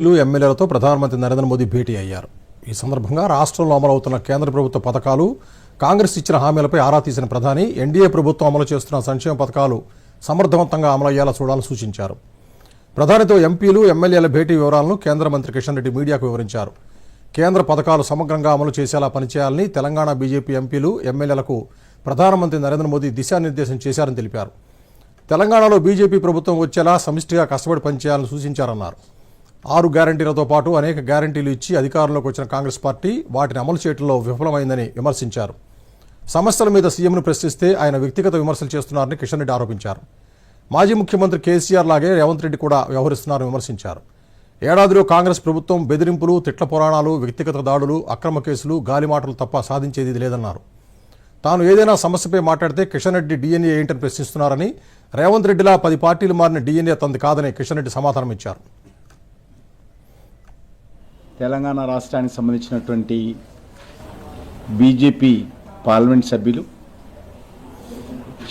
లు ఎమ్మెల్యేలతో ప్రధానమంత్రి నరేంద్ర మోదీ భేటీ అయ్యారు. ఈ సందర్భంగా రాష్ట్రంలో అమలవుతున్న కేంద్ర ప్రభుత్వ పథకాలు కాంగ్రెస్ ఇచ్చిన హామీలపై ఆరా తీసిన ప్రధాని ఎన్డీఏ ప్రభుత్వం అమలు చేస్తున్న సంక్షేమ పథకాలు సమర్థవంతంగా అమలయ్యేలా చూడాలని సూచించారు. ప్రధానితో ఎంపీలు ఎమ్మెల్యేల భేటీ వివరాలను కేంద్ర మంత్రి కిషన్ రెడ్డి మీడియాకు వివరించారు. కేంద్ర పథకాలు సమగ్రంగా అమలు చేసేలా పనిచేయాలని తెలంగాణ బీజేపీ ఎంపీలు ఎమ్మెల్యేలకు ప్రధానమంత్రి నరేంద్ర మోదీ దిశానిర్దేశం చేశారని తెలిపారు. తెలంగాణలో బీజేపీ ప్రభుత్వం వచ్చేలా సమిష్టిగా కష్టపడి పనిచేయాలని సూచించారన్నారు. ఆరు గ్యారంటీలతో పాటు అనేక గ్యారంటీలు ఇచ్చి అధికారంలోకి వచ్చిన కాంగ్రెస్ పార్టీ వాటిని అమలు చేయడంలో విఫలమైందని విమర్శించారు. సమస్యల మీద సీఎంను ప్రశ్నిస్తే ఆయన వ్యక్తిగత విమర్శలు చేస్తున్నారని కిషన్ రెడ్డి ఆరోపించారు. మాజీ ముఖ్యమంత్రి కేసీఆర్ లాగే రేవంత్ రెడ్డి కూడా వ్యవహరిస్తున్నారని విమర్శించారు. ఏడాదిలో కాంగ్రెస్ ప్రభుత్వం బెదిరింపులు తిట్ల పురాణాలు వ్యక్తిగత దాడులు అక్రమ కేసులు గాలిమాటలు తప్ప సాధించేది లేదన్నారు. తాను ఏదైనా సమస్యపై మాట్లాడితే కిషన్ రెడ్డి డిఎన్ఏ ఏంటని ప్రశ్నిస్తున్నారని రేవంత్ రెడ్డిలా పది పార్టీలు మారిన డిఎన్ఏ తంది కాదని కిషన్ రెడ్డి సమాధానం ఇచ్చారు తెలంగాణ రాష్ట్రానికి సంబంధించినటువంటి బీజేపీ పార్లమెంట్ సభ్యులు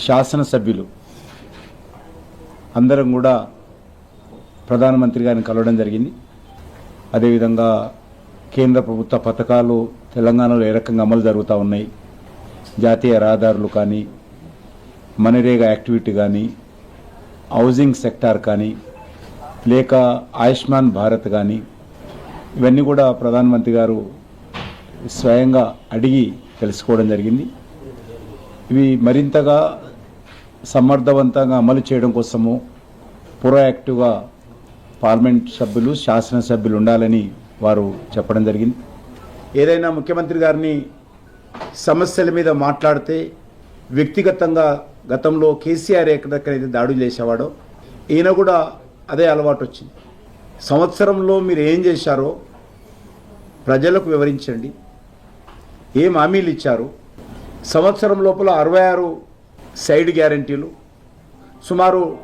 శాసనసభ్యులు అందరం కూడా ప్రధానమంత్రి గారిని కలవడం జరిగింది. అదేవిధంగా కేంద్ర ప్రభుత్వ పథకాలు తెలంగాణలో ఏ రకంగా అమలు జరుగుతూ ఉన్నాయి జాతీయ రహదారులు కానీ మనరేగా యాక్టివిటీ కానీ హౌసింగ్ సెక్టార్ కానీ లేక ఆయుష్మాన్ భారత్ కానీ ఇవన్నీ కూడా ప్రధానమంత్రి గారు స్వయంగా అడిగి తెలుసుకోవడం జరిగింది. ఇవి మరింతగా సమర్థవంతంగా అమలు చేయడం కోసము ప్రొయాక్టివ్గా పార్లమెంట్ సభ్యులు శాసనసభ్యులు ఉండాలని వారు చెప్పడం జరిగింది. ఏదైనా ముఖ్యమంత్రి గారిని సమస్యల మీద మాట్లాడితే వ్యక్తిగతంగా గతంలో కేసీఆర్ ఎక్కడెక్కడైతే దాడులు చేసేవాడో ఈయన కూడా అదే అలవాటు వచ్చింది. సంవత్సరంలో మీరు ఏం చేశారో ప్రజలకు వివరించండి. ఏం హామీలు ఇచ్చారు? సంవత్సరం లోపల అరవై ఆరు సైడ్ గ్యారంటీలు సుమారు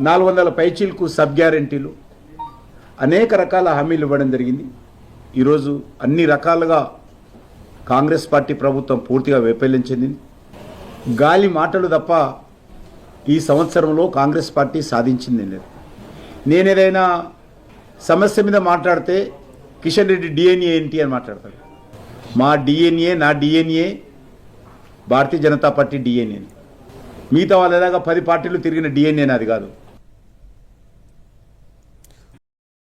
నాలుగు వందల పైచీలకు సబ్ గ్యారంటీలు అనేక రకాల హామీలు ఇవ్వడం జరిగింది. ఈరోజు అన్ని రకాలుగా కాంగ్రెస్ పార్టీ ప్రభుత్వం పూర్తిగా వైఫల్యం చెందింది. గాలి మాటలు తప్ప ఈ సంవత్సరంలో కాంగ్రెస్ పార్టీ సాధించింది లేదు. నేను ఏదైనా సమస్య మీద మాట్లాడితే కిషన్ రెడ్డి డిఎన్ఏ ఏంటి అని మాట్లాడతాడు. మా డిఎన్ఏ నా DNA Bharatiya Janata Party DNA మిగతా వాళ్ళలాగా పది పార్టీలు తిరిగిన డిఎన్ఏ నాది కాదు.